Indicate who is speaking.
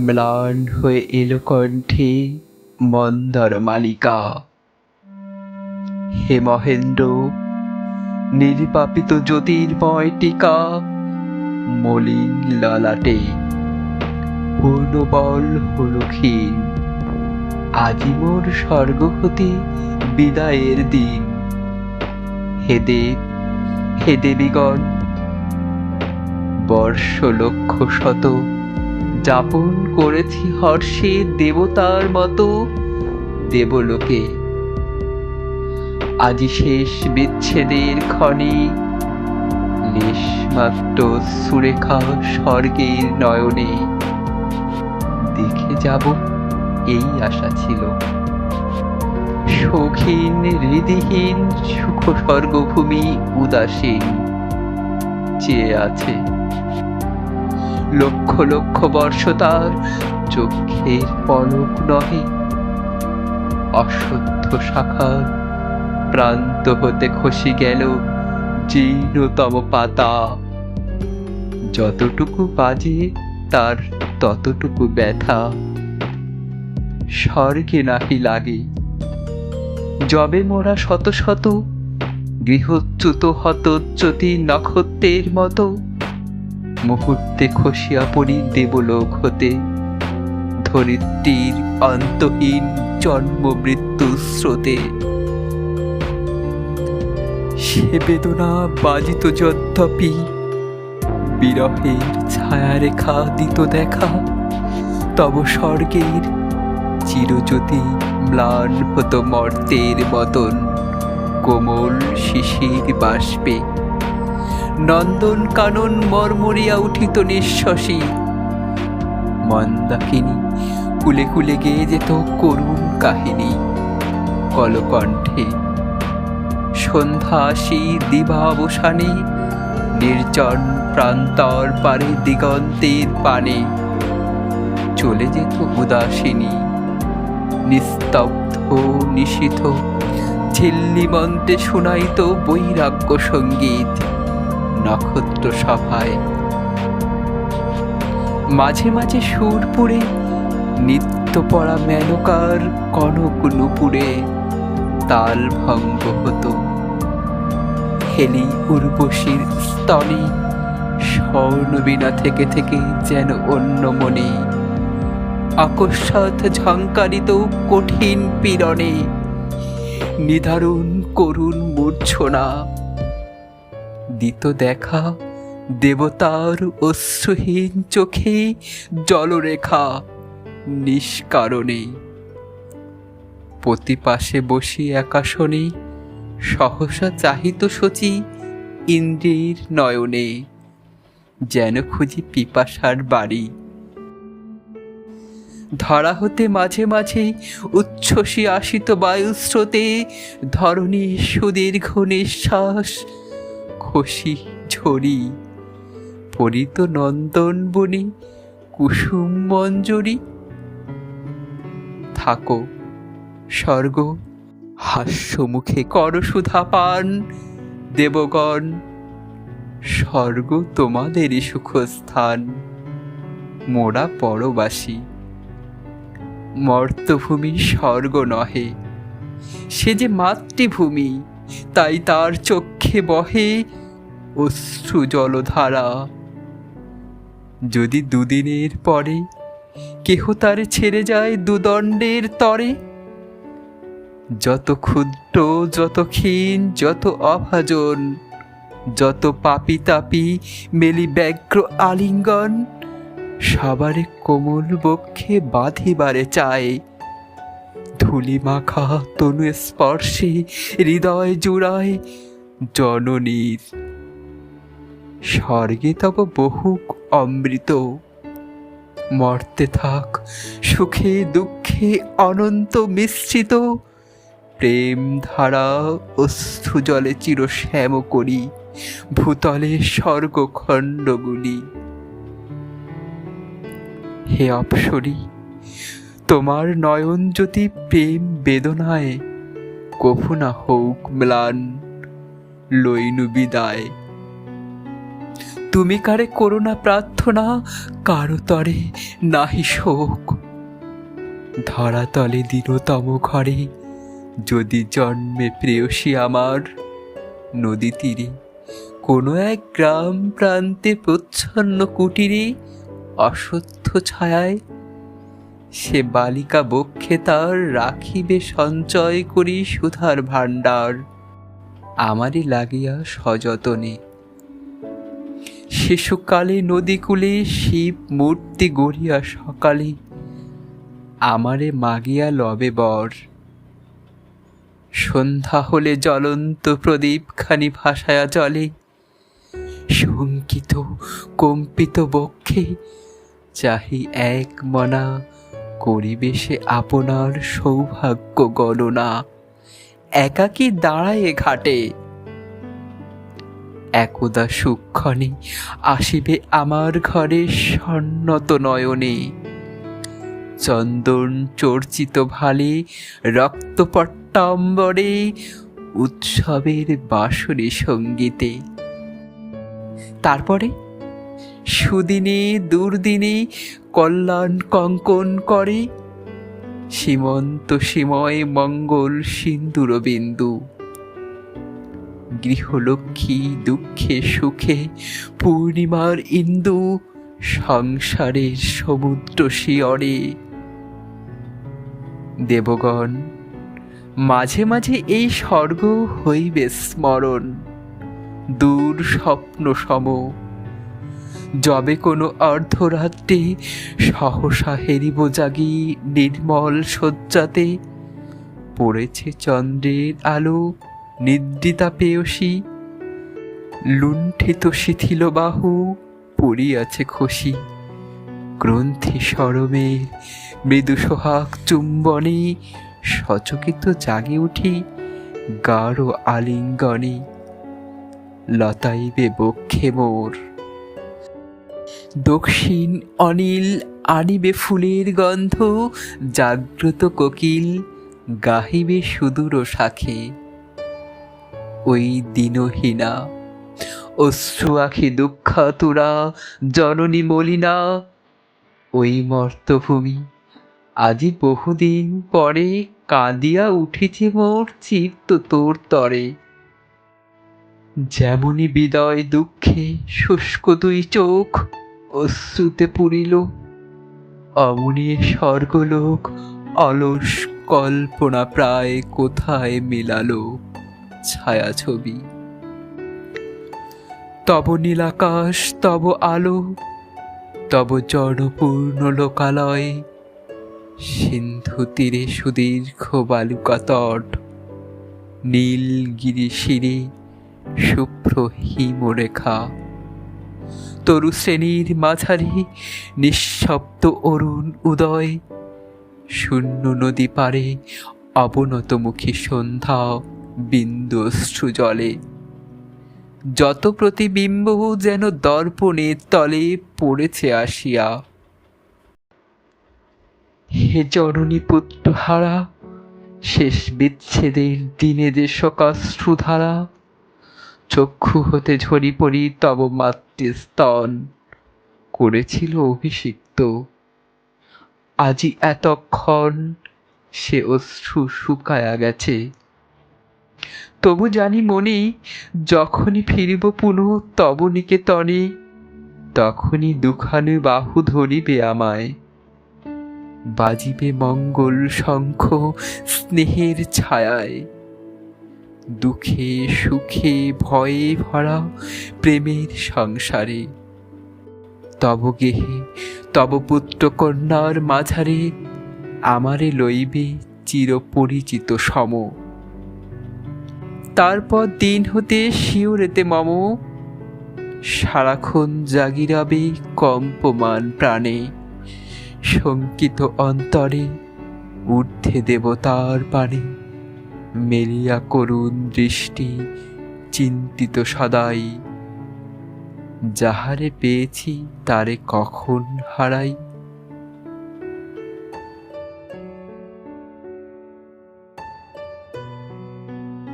Speaker 1: ম্লান হয়ে এলো কণ্ঠে, মন্দার মালিকা। হে মহেন্দ্র, নির্বাপিত জ্যোতির্ময় টিকা, মলিন ললাটে পূর্ণবল হলো ক্ষীণ। আজি মোর স্বর্গ হতে বিদায়ের দিন। হে দেব, হে দেবীগণ বর্ষ লক্ষ শত যাপন করেছি হর্ষে দেবতার মতো। দেবলোকে, আজি শেষ বিচ্ছেদের ক্ষণে লেশমাত্র সুরেখা স্বর্গের নয়নে। দেখে যাব, এই আশা ছিল। শৌখিন হৃদিহীন সুখ স্বর্গভূমি উদাসীন। চেয়ে আছে লক্ষ লক্ষ বর্ষ তার চোখের পলক নহে। অসত্য শাখার প্রান্ত হতে খসি গেল জীর্ণতম পাতা। যতটুকু বাজে তার ততটুকু ব্যথা। স্বর্গে নাকি লাগে। জবে মোরা শত শত গৃহচ্যুত হতচ্যুতি নক্ষত্রের মতো মুহূর্তে খসিয়া পড়ি দেবলোক হতে। ধরিত্রীর অন্তহীন জন্ম মৃত্যু স্রোতে। সে বেদনা বাজিত যদ্যপি বিরহের ছায়ারেখা দিত দেখা। তব স্বর্গের চিরজ্যোতি ম্লান হতো মর্তের মতন। কোমল শিশির বাষ্পে নন্দন কানন মর্মরিয়া উঠিত নিঃশ্বাসী। মন্দাকিনী, কুলে কুলে গেয়ে যেত করুণ কাহিনী। কলকণ্ঠে সন্ধ্যা আসি দিবাবসানে, নির্জন প্রান্তর পারে দিগন্তের পানে। চলে যেত উদাসিনী, নিস্তব্ধ নিশিত ঝিল্লিমন্তে শোনাইত বৈরাগ্য সংগীত। নক্ষত্র সভায় মাঝে মাঝে সুর পুরে নিত্য পড়া মেনকার কনক নুপুরে, তাল ভঙ্গ হতো। হেলি উর্বশীর স্তনে, স্বর্ণবীণা থেকে থেকে যেন অন্য মনে। আকস্মাত ঝঙ্কারিত কঠিন পীড়নে, নিধারুণ করুণ মূর্ছনা দিত দেখা, দেবতার অশ্রুহীন চোখে জলরেখা নিষ্কারণে। প্রতি পাশে বসি একাশনে সহসা চাহিত সচি ইন্দ্রের নয়নে, যেন খুঁজি পিপাসার বাড়ি। ধরা হতে মাঝে মাঝে উচ্ছ্বসী আসিত বায়ুস্রোতে, ধরণী সুদীর্ঘ নিঃশ্বাস খসি ঝরি, পরিত নন্দন বনি কুসুম মঞ্জরি থাকো, স্বর্গ, হাস্যমুখে করসুধা পান দেবগণ, স্বর্গ তোমাদেরই সুখস্থান। মোরা পরবাসী, মর্তভূমি স্বর্গ নহে। সে যে মাতৃভূমি, তাই তার চক্ষে বহে। অশ্রু জলধারা। যদি দুদিনের পরে কেহ তারে ছেড়ে যায় দুদণ্ডের তরে, যত ক্ষুদ্র, যত ক্ষীণ, যত অভাজন, যত পাপি তাপি মেলি ব্যগ্র আলিঙ্গন, সবারে কোমল বক্ষে বাঁধিবারে চায়। ধুলি মাখা তনু স্পর্শে, হৃদয় জুড়ায় জননীর স্বর্গে তব বহুক অমৃত। মর্তে থাক সুখে দুঃখে অনন্ত মিশ্রিত। প্রেম ধারা অস্থু জলে চির শ্যাম করি, ভূতলে স্বর্গখণ্ডগুলি। হে অপসরী, তোমার নয়ন জ্যোতি প্রেম বেদনায় কভু না হোক ম্লান, লইনু বিদায়। তুমি কারে করোনা প্রার্থনা? কারও তরে নাহি শোক। ধরা ধরাতলে দীনতম ঘরে, যদি জন্মে প্রেয়সী আমার। নদী তীরে, কোনো এক গ্রাম প্রান্তে প্রচ্ছন্ন কুটিরে, অসত্য ছায়ায় সে বালিকা বক্ষে তার রাখিবে সঞ্চয় করি সুধার ভাণ্ডার। আমারই লাগিয়া সযতনে শিশুকালে নদীকূলে শিব মূর্তি গড়িয়া সকালে আমারে মাগিয়া লবে বর। সন্ধ্যা হলে জ্বলন্ত প্রদীপখানি ভাসায়া চলে শঙ্কিত, কম্পিত বক্ষে চাহি এক মনা করিবে সে আপনার সৌভাগ্য গণনা। একাকী দাঁড়ায় ঘাটে। একদা সুক্ষণে আসিবে আমার ঘরে সন্নত নয়নে। চন্দন চর্চিত ভালে রক্তপট্টাম্বরে উৎসবের বাসরে সঙ্গীতে। তারপরে সুদিনে, দুর্দিনে কল্যাণ কঙ্কন করে, সীমন্ত সীময় মঙ্গল সিন্দুর বিন্দু গৃহলক্ষ্মী দুঃখে সুখে পূর্ণিমার ইন্দু সংসারের সমুদ্র শিয়রে। দেবগণ, মাঝে মাঝে এই স্বর্গ হইবে স্মরণ, দূর স্বপ্ন সম যবে কোনো অর্ধরাত্রে সহসা হেরিব জাগি নির্মল শয্যাতে, পড়েছে চন্দ্রের আলো নিদ্রিতা পেয়সী লুণ্ঠিত শিথিল বাহু পড়িয়াছে খুশি গ্রন্থি সরমের মৃদু সোহাগ চুম্বনে, সচকিত জাগে উঠি গাঢ় আলিঙ্গনে। লতাইবে বক্ষে মোর। দক্ষিণ অনিল আনিবে ফুলের গন্ধ, জাগ্রত কোকিল গাহিবে সুদূর শাখে। ওই দিনহীনা। অশ্রু আখি দুঃখাতুরা জননী মলিনা। ওই মর্তভূমি, আজি বহুদিন পরে কাঁদিয়া উঠেছে মোর চিত্ত তোর তরে। যেমনি বিদয় দুঃখে শুষ্ক দুই চোখ অশ্রুতে পুরিল, অমনি স্বর্গলোক অলস কল্পনা প্রায় কোথায় মিলালো। ছায়াছবি। তব নীলাকাশ, তব আলো, তব জনপূর্ণ লোকালয়, সিন্ধু তীরে সুদীর্ঘ বালুকা তট নীলগিরি শিরে শুভ্র হিমরেখা তরু শ্রেণির মাঝারি নিঃশব্দ অরুণ উদয়, শূন্য নদী পারে অবনতমুখী সন্ধ্যা। বিন্দু অশ্রু জলে যত প্রতিবিম্ব যেন দর্পণে তলে পড়েছে আসিয়া। হে জননী পুত্র হারা শেষ বিচ্ছেদের দিনে যে শোকাশ্রুধারা চক্ষু হতে ঝরি পড়ি তব মাতৃস্তন করেছিল অভিষিক্ত। আজি এতক্ষণ সে অশ্রু শুকায়া গেছে। তবু জানি মনে যখনই ফিরিব পুনঃ তব নিকেতনে, তখনই দুখানে বাহু ধরিবে আমায়। বাজিবে মঙ্গল শঙ্খ স্নেহের ছায়ায়। দুঃখে সুখে ভয়ে ভরা প্রেমের সংসারে। তব গেহে, তব পুত্র কন্যার মাঝারে আমারে লইবে চিরপরিচিত সম। তারপর দিন হতে শিওরেতে মম। সারাক্ষণ জাগিরাবে কম্পমান প্রাণে। শঙ্কিত অন্তরে ঊর্ধ্বে দেবতার পানে মেলিয়া করুণ দৃষ্টি চিন্তিত সদাই। যাহারে পেয়েছি তারে কখন হারাই?